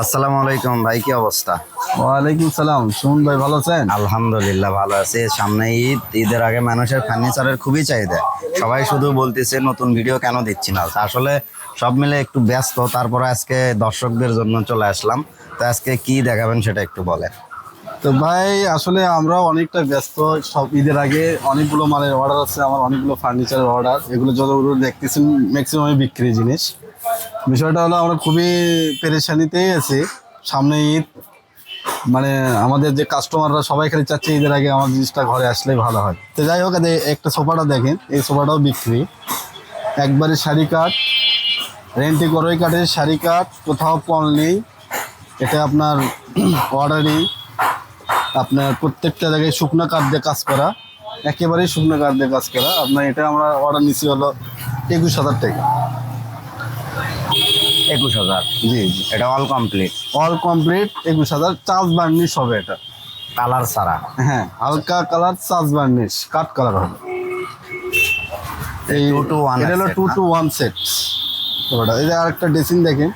আসসালামু আলাইকুম ভাই কি অবস্থা? ওয়ালাইকুম সালাম সুমন ভাই ভালো আছেন? আলহামদুলিল্লাহ ভালো আছে। সামনে ঈদ ঈদের আগে মানুষের ফার্নিচারের খুবই চাহিদা। সবাই শুধু বলতেছে নতুন ভিডিও কেন দিচ্ছি না? আসলে সব মিলে একটু ব্যস্ত তারপরে আজকে দর্শকদের জন্য চলে আসলাম। তো আজকে কি দেখাবেন সেটা একটু বলেন। তো ভাই আসলে আমরা অনেকটা ব্যস্ত সব ঈদের আগে অনেকগুলো মালের অর্ডার আছে আমার অনেকগুলো ফার্নিচারের অর্ডার এগুলো যতগুলো দেখতেছেন ম্যাক্সিমামই বিক্রি জিনিস। বিষয়টা হলো আমরা খুবই পেরেশানিতেই আছি। সামনে ঈদ মানে আমাদের যে কাস্টমাররা সবাই খালি চাচ্ছে ঈদের আগে আমার জিনিসটা ঘরে আসলেই ভালো হয়। তো যাই হোক একটা সোফাটা দেখেন, এই সোফাটাও বিক্রি। একবারে শাড়ি কাঠ রেন্টি করই কাঠের শাড়ি কাঠ, কোথাও পল নেই। এটা আপনার অর্ডারই আপনার প্রত্যেকটা জায়গায় শুকনো কাঠ দিয়ে কাজ করা, একেবারেই শুকনো কাঠ দিয়ে কাজ করা। আপনার এটা আমরা অর্ডার নিচ্ছি হলো একুশ হাজার টাকা। একুশ হাজার। জি জি। এটা অল কমপ্লিট অল কমপ্লিট একুশ হাজার চার্জ বার্নিশ হবে এটা। কালার ছাড়া। হ্যাঁ হালকা কালার চার্জ বার্নিশ কাঠ কালার হবে। এই Two to one এটা হলো টু টু ওয়ান সেট ওটা এই যে আরেকটা ড্রেসিং দেখেন।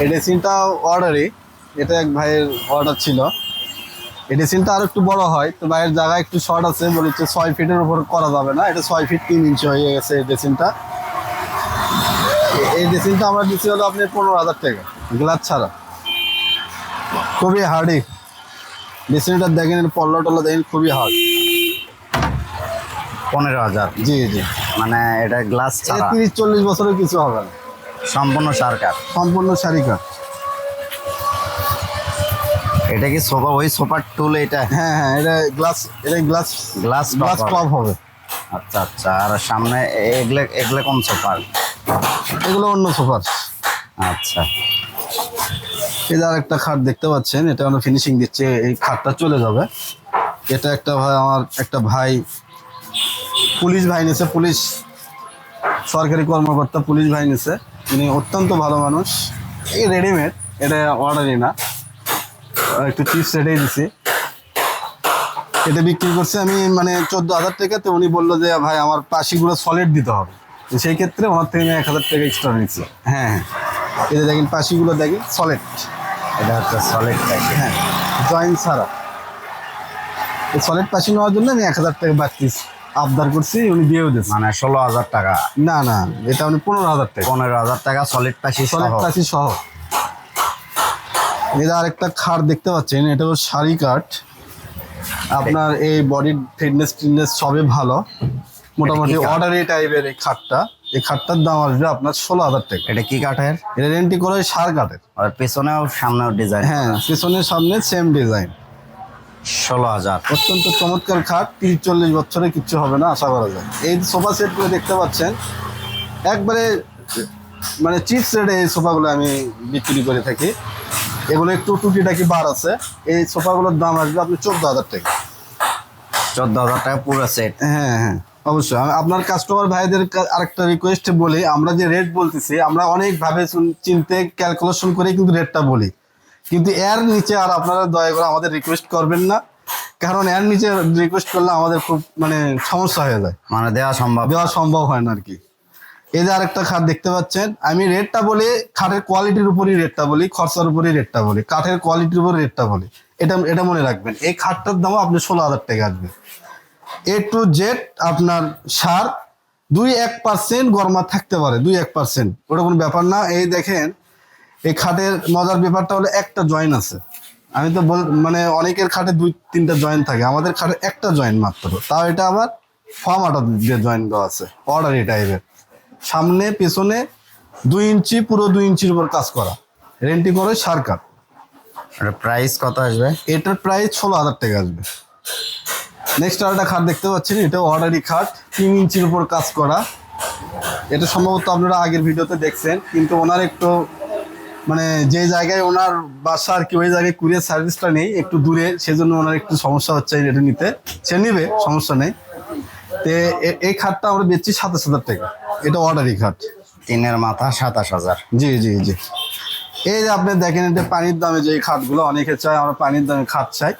এই ড্রেসিংটা অর্ডারই এটা এক ভাইয়ের অর্ডার ছিল। এই ড্রেসিংটা আরও একটু বড় হয় তো বাইরের জায়গা একটু শর্ট আছে বলেছে ছয় ফিটের উপর করা যাবে না। এটা ছয় ফিট তিন ইঞ্চি হয়ে গেছে এই ড্রেসিংটা এই ড্রেসিংটা আমরা দিচ্ছি হলো আপনি পনেরো হাজার টাকা গ্লাস ছাড়া। খুবই হার্ডই ড্রেসিংটা দেখেন পল্লা টল্লা দেখেন খুবই হার্ড পনেরো হাজার? জি জি। মানে এটা গ্লাস এটা ছাড়া তিরিশ চল্লিশ বছরের কিছু হবে না। সম্পূর্ণ সার কাঠ সম্পূর্ণ কাঠ এটা কি সোফা? ওই সোফার টুল এটা? হ্যাঁ হ্যাঁ এটা গ্লাস এটা গ্লাস গ্লাস গ্লাস টপ হবে। আচ্ছা আচ্ছা আর সামনে এগুলো এগুলো কোন সোফার এগুলো অন্য সোফার। আচ্ছা। এটা যে একটা খাট দেখতে পাচ্ছেন এটা আমরা ফিনিশিং দিচ্ছে এই খাটটা চলে যাবে। এটা একটা ভাই আমার একটা ভাই পুলিশ ভাই নিছে পুলিশ সরকারি কর্মকর্তা পুলিশ ভাই নিছে। উনি অত্যন্ত ভালো মানুষ। এই রেডিমেড এটা অর্ডারই না। আর একটু চিপস এটাই দিছি। এটা বিক্রি করছে আমি মানে চোদ্দ হাজার টাকা তো উনি বলল যে ভাই আমার পাশিগুলো সলিড দিতে হবে। সেই ক্ষেত্রে ওনার থেকে আমি এক হাজার টাকা এক্সট্রা নিচ্ছি। হ্যাঁ হ্যাঁ। এটা দেখেন পাশিগুলো দেখেন সলিড এটা হচ্ছে সলিড প্যাকেট হ্যাঁ জয়েন্ট ছাড়া। এই সলিড পাশি নেওয়ার জন্য আমি এক হাজার টাকা বাড়তি আবদার করছি উনি দিয়েও দিয়েছে। মানে ষোলো হাজার টাকা। না না এটা উনি পনেরো হাজার টাকা। পনেরো হাজার টাকা সলিড পাশি সলিড পাশি সহ। এটা আরেকটা খাট দেখতে পাচ্ছেন এটা হলো শাড়ি কাঠ আপনার এই বডি ফিটনেস টিটনেস সবই ভালো। মোটামুটি? অর্ডারি টাইপের এই খাটটা। এই খাটটার দাম আসবে আপনার ষোলো হাজার টাকা। এটা কি কাঠের? এটা রেন্টি করে সার কাঠের। আর পেছনেও সামনেও ডিজাইন হ্যাঁ পেছনের সামনে সেম ডিজাইন ষোলো হাজার। অত্যন্ত চমৎকার খাট তিরিশ চল্লিশ বছরে কিচ্ছু হবে না আশা করা যায়। এই সোফা সেটগুলো দেখতে পাচ্ছেন একবারে মানে চিপস রেটে এই সোফাগুলো আমি বিক্রি করে থাকি। এগুলো একটু টুটি টুকিটাকি বার আছে? এই সোফাগুলোর দাম আসবে আপনি চোদ্দ হাজার টাকা। চোদ্দ হাজার টাকা পুরো সেট হ্যাঁ হ্যাঁ অবশ্যই। আপনার কাস্টমার ভাইদের আরেকটা রিকোয়েস্ট বলি আমরা যে রেট বলতেছি আমরা অনেকভাবে চিনতে ক্যালকুলেশন করে কিন্তু রেটটা বলি। কিন্তু এর নিচে আর আপনারা দয়া করে আমাদের রিকোয়েস্ট করবেন না কারণ এর নিচে রিকোয়েস্ট করলে আমাদের খুব মানে সমস্যা হয়ে যায়। মানে দেওয়া সম্ভব। দেওয়া সম্ভব হয় না আর কি। এই যে আরেকটা খাট দেখতে পাচ্ছেন, আমি রেটটা বলি, খাটের কোয়ালিটির উপরই রেটটা বলি, খরচার উপরই রেটটা বলি, কাঠের কোয়ালিটির উপর রেটটা বলি। এটা এটা মনে রাখবেন, এই খাটটার দামও আপনি ষোলো হাজার টাকা আসবে। এ টু জেড আপনার সার দুই এক পার্সেন্ট গরমা থাকতে পারে, দুই এক পার্সেন্ট ওটা কোনো ব্যাপার না। এই দেখেন, এই খাটের মজার ব্যাপারটা হলো একটা জয়েন আছে। আমি তো বল মানে অনেকের খাটে দুই, তিনটা জয়েন থাকে, আমাদের খাটে একটা জয়েন মাত্র। তাও এটা আবার ফর্ম আটা দিয়ে জয়েন দেওয়া আছে অর্ডারি টাইপের সামনে পেছনে দুই ইঞ্চি পুরো দুই ইঞ্চির উপর কাজ করা। রেন্টি করে সার কাঠ প্রাইস কত আসবে? এটার প্রাইস ষোলো হাজার টাকা আসবে। নেক্সট আরেকটা খাট দেখতে পাচ্ছেন এটা অর্ডারি খাট তিন ইঞ্চির উপর কাজ করা। এটা সম্ভবত আপনারা আগের ভিডিওতে দেখছেন কিন্তু ওনার একটু মানে যে জায়গায় ওনার বাসা আর কি ওই জায়গায় কুরিয়ার সার্ভিসটা নেই একটু দূরে সেজন্য ওনার একটু সমস্যা হচ্ছে এটা নিতে। সে নিবে সমস্যা নেই। তো এই খাটটা আমরা বেচছি সাতাশ হাজার টাকা। এটা অর্ডারি খাট। তিনের মাথা সাতাশ হাজার। জি জি জি। এই যে আপনি দেখেন এটা পানির দামে যে খাটগুলো অনেকে চায় আমরা পানির দামে খাট চাই।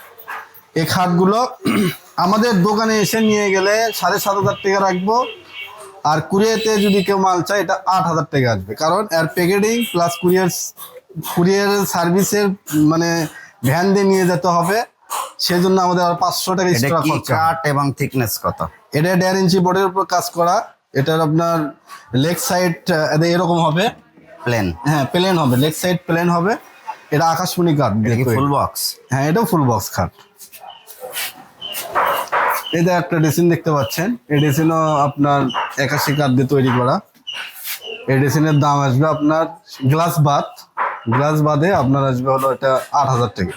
এই খাটগুলো আমাদের দোকানে এসে নিয়ে গেলে সাড়ে সাত হাজার টাকা রাখব। আর কুরিয়াতে যদি কেউ মাল চায় এটা আট হাজার টাকা আসবে। কারণ এর প্যাকেটিং প্লাস কুরিয়ার কুরিয়ার সার্ভিসের মানে ভ্যান দিয়ে নিয়ে যেতে হবে। সেজন্য আমাদের আর পাঁচশো টাকা এক্সট্রা খরচা কাট এবং থিকনেস কত? এটা দেড় ইঞ্চি বোর্ডের উপর কাজ করা। এটার আপনার লেগ সাইড এরকম হবে। প্লেন হ্যাঁ প্লেন হবে। লেগ সাইড প্লেন হবে। এটা আকাশমণি কাঠ। ফুল বক্স হ্যাঁ এটাও ফুল বক্স খাট। এটা একটা ডেসিন দেখতে পাচ্ছেন। এই ডেসিনও আপনার একাশি কাঠ দিয়ে তৈরি করা। এই ডেসিনের দাম আসবে আপনার গ্লাস বাদ গ্লাস বাদে আপনার আসবে হলো এটা আট হাজার টাকা।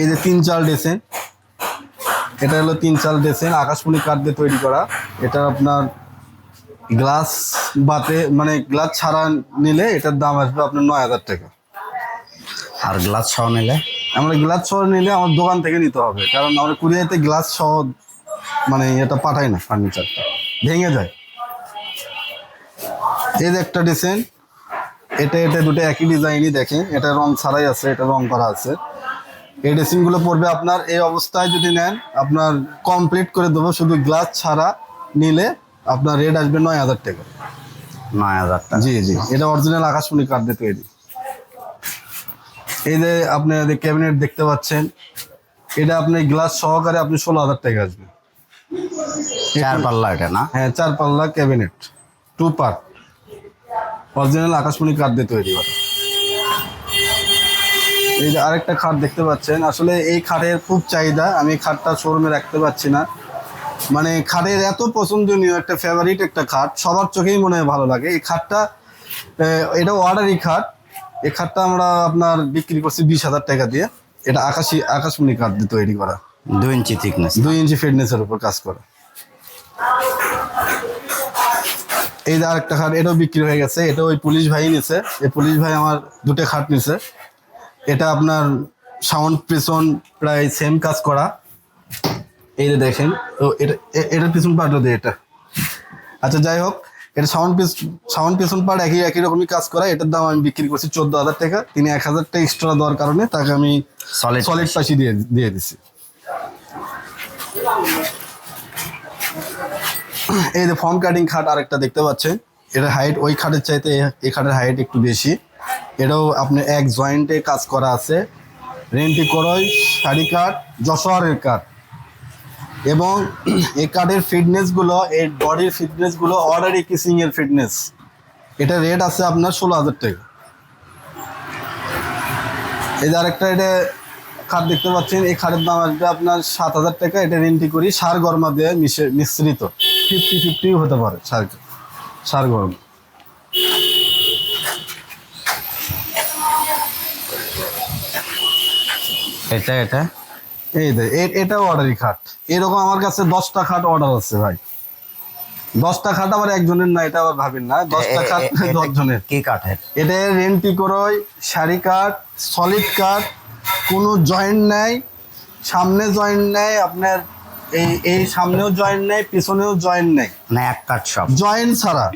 এই যে তিন চার ডেসেন এটা হলো তিন চাল ডেসেন আকাশমণি কাঠ দিয়ে তৈরি করা। এটা আপনার গ্লাস বাতে মানে গ্লাস ছাড়া নিলে এটার দাম আসবে আপনার নয় হাজার টাকা। আর গ্লাস সহ নিলে? আমরা গ্লাস সহ নিলে আমার দোকান থেকে নিতে হবে কারণ আমরা কুরিয়াতে গ্লাস সহ মানে এটা পাঠাই না ফার্নিচারটা। ভেঙে যায়। এই যে একটা ডিজাইন এটা এটা দুটো একই ডিজাইনই দেখেন এটা রং ছাড়াই আছে এটা রং করা আছে। এই ড্রেসিংগুলো পড়বে আপনার এই অবস্থায় যদি নেন আপনার কমপ্লিট করে দেবো শুধু গ্লাস ছাড়া নিলে আপনার রেট আসবে নয় হাজার টাকা। নয় হাজার টাকা। জি জি এটা অরিজিনাল আকাশমণি কাঠ দিয়ে তৈরি। এই যে আপনি ক্যাবিনেট দেখতে পাচ্ছেন এটা আপনি গ্লাস সহকারে আপনি ষোলো হাজার টাকা আসবে। চার পাল্লা এটা না? হ্যাঁ চার পাল্লা ক্যাবিনেট টু পার্ট অরিজিনাল আকাশমণি কাঠ দিয়ে তৈরি করা এই যে আরেকটা খাট দেখতে পাচ্ছেন। আসলে এই খাটের খুব চাহিদা আমি খাটটা শোরুমে রাখতে পারছি না। মানে খাটের এত পছন্দনীয় একটা ফেভারিট একটা খাট সবার চোখেই মনে হয় ভালো লাগে। এই খাটটা এটা অর্ডারি খাট। এই খাটটা আমরা আপনার বিক্রি করছি বিশ হাজার টাকা দিয়ে। এটা আকাশি আকাশমণি কাঠ দিয়ে তৈরি করা। দুই ইঞ্চি থিকনেস দুই ইঞ্চি ফিটনেসের উপর কাজ করা। এই যে আরেকটা খাট এটাও বিক্রি হয়ে গেছে। এটা ওই পুলিশ ভাই নিছে। এই পুলিশ ভাই আমার দুটো খাট নিছে। এটা আপনার সাউন্ড পিছন প্রায় সেম কাজ করা। এই যে দেখেন তো এটা এটার পিছন পার্টও দিয়ে এটা। আচ্ছা যাই হোক এটা সাউন্ড পিস সাউন্ড পিছন পার্ট একই একই রকমই কাজ করা। এটার দাম আমি বিক্রি করছি চোদ্দ হাজার টাকা। তিনি এক হাজার টাকা এক্সট্রা দেওয়ার কারণে তাকে আমি সলিড সলিড পাশি দিয়ে দিয়ে দিছি। এই যে ফর্ম কাটিং খাট আরেকটা দেখতে পাচ্ছেন। এটা হাইট ওই খাটের চাইতে এই খাটের হাইট একটু বেশি। এটাও আপনার এক জয়েন্টে কাজ করা আছে। রেন্টি করই, শাড়ি কাঠ যশোয়ারের কাঠ এবং এই কাঠের ফিটনেসগুলো এই বডির ফিটনেসগুলো অর্ডারি কিসিংয়ের ফিটনেস এটা রেট আছে আপনার ষোলো হাজার টাকা। এই যে আরেকটা এটা খাট দেখতে পাচ্ছেন, এই খাটের দাম আসবে আপনার সাত হাজার টাকা। এটা রেন্টি করি, সার গরমা দিয়ে মিশে মিশ্রিত। ফিফটি ফিফটিও হতে পারে সার সার গরম। এটা এটা? এই এ- এটাও অর্ডারি খাট। এরকম আমার কাছে দশটা খাট অর্ডার আছে ভাই। দশটা খাট আবার একজনের না এটা আবার ভাবেন না। দশটা এ- এ- খাট দশজনের। কি কাঠের? এটা রেন্টি করই শাড়ি কাঠ সলিড কাঠ কোনো জয়েন্ট নাই। সামনে জয়েন্ট নেই আপনার এই এই সামনেও জয়েন্ট নেই পিছনেও জয়েন্ট নেই। না এক কাঠ সব। জয়েন্ট ছাড়া।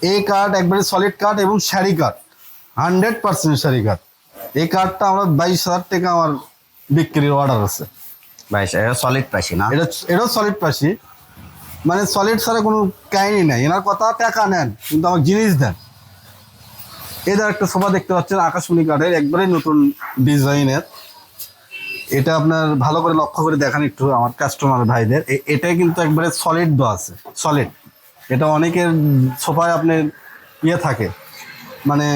এই কাঠ একবারে সলিড কাঠ এবং শাড়ি কাঠ। হান্ড্রেড পার্সেন্ট শাড়ি কাঠ। এই কার্ডটা আমরা বাইশ হাজার টাকা আমার বিক্রির অর্ডার আছে। ভাই এটা সলিড পাইছি না? এটা এটাও সলিড পাশি মানে সলিড ছাড়া কোনো কাহিনী নাই। এনার কথা টাকা নেন কিন্তু আমার জিনিস দেন। এদের একটা সোফা দেখতে পাচ্ছেন আকাশমণি কাঠের একবারে নতুন ডিজাইনের। এটা আপনার ভালো করে লক্ষ্য করে দেখান একটু আমার কাস্টমার ভাইদের। এটাই কিন্তু একবারে সলিড দেওয়া আছে সলিড এটা অনেকের সোফায় আপনার ইয়ে থাকে। মানে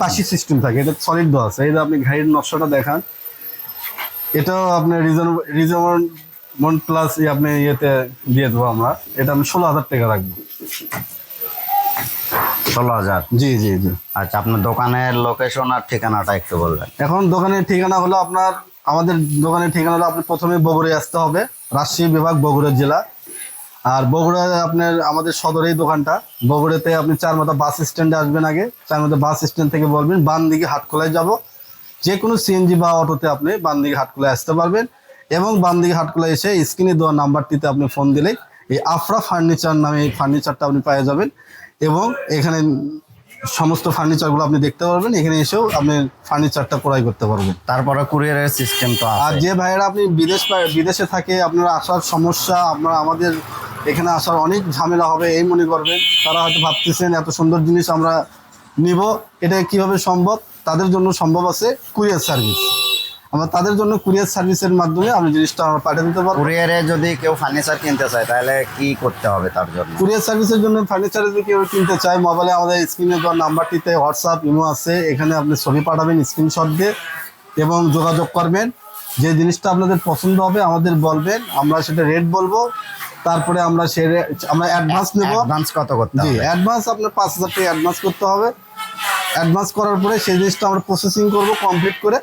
পাশি সিস্টেম থাকে এটা সলিড দেওয়া আছে। যে আপনি ঘাড়ির নকশাটা দেখান এটাও আপনার রিজন রিজন মন প্লাস আপনি ইয়েতে দিয়ে দেবো আমরা। এটা আমি ষোলো হাজার টাকা রাখব। ষোলো হাজার? জি জি জি। আচ্ছা আপনার দোকানের লোকেশন আর ঠিকানাটা একটু বলবেন। এখন দোকানের ঠিকানা হলো আপনার আমাদের দোকানের ঠিকানা হলো আপনি প্রথমে বগুড়ায় আসতে হবে রাজশাহী বিভাগ বগুড়া জেলা। আর বগুড়ায় আপনার আমাদের সদরেই দোকানটা। বগুড়াতে আপনি চার মাথা বাস স্ট্যান্ডে আসবেন আগে। চার মাথা বাস স্ট্যান্ড থেকে বলবেন বান দিকে হাটখোলায় যাব। যে কোনো সিএনজি বা অটোতে আপনি বান দিকে হাটখোলায় আসতে পারবেন এবং বান দিকে হাটখোলায় এসে স্ক্রিনে দেওয়া নাম্বারটিতে আপনি ফোন দিলেই এই আফরা ফার্নিচার নামে এই ফার্নিচারটা আপনি পেয়ে যাবেন এবং এখানে সমস্ত ফার্নিচারগুলো আপনি দেখতে পারবেন। এখানে এসেও আপনি ফার্নিচারটা ক্রয় করতে পারবেন। তারপরে কুরিয়ারের সিস্টেম তো আর যে ভাইয়েরা আপনি বিদেশ বিদেশে থাকে আপনার আসার সমস্যা আপনার আমাদের এখানে আসার অনেক ঝামেলা হবে এই মনে করবেন। তারা হয়তো ভাবতেছেন এত সুন্দর জিনিস আমরা নিব এটা কীভাবে সম্ভব? তাদের জন্য সম্ভব আছে কুরিয়ার সার্ভিস। আমরা তাদের জন্য কুরিয়ার সার্ভিসের মাধ্যমে আমরা জিনিসটা আমরা পাঠিয়ে দিতে পারব। কুরিয়ারে যদি কেউ ফার্নিচার কিনতে চায় তাহলে কি করতে হবে তার জন্য? কুরিয়ার সার্ভিসের জন্য ফার্নিচার যদি কেউ কিনতে চায় মোবাইলে আমাদের স্ক্রিনে দেওয়া নাম্বারটিতে হোয়াটসঅ্যাপ ইমো আছে। এখানে আপনি ছবি পাঠাবেন স্ক্রিনশট দিয়ে এবং যোগাযোগ করবেন। যে জিনিসটা আপনাদের পছন্দ হবে আমাদের বলবেন। আমরা সেটা রেট বলব। তারপরে আমরা সেরে আমরা অ্যাডভান্স নেব। অ্যাডভান্স কত করতে জি হবে? অ্যাডভান্স আপনার পাঁচ হাজার টাকা অ্যাডভান্স করতে হবে। অ্যাডভান্স করার পরে সেই জিনিসটা আমরা প্রসেসিং করব কমপ্লিট করে।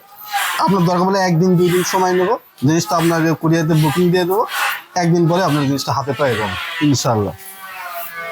আপনার দরকার হলে একদিন দুই দিন সময় নেব। জিনিসটা আপনাকে কুরিয়াতে বুকিং দিয়ে দেবো। একদিন পরে আপনার জিনিসটা হাতে পাই যাবেন ইনশাল্লাহ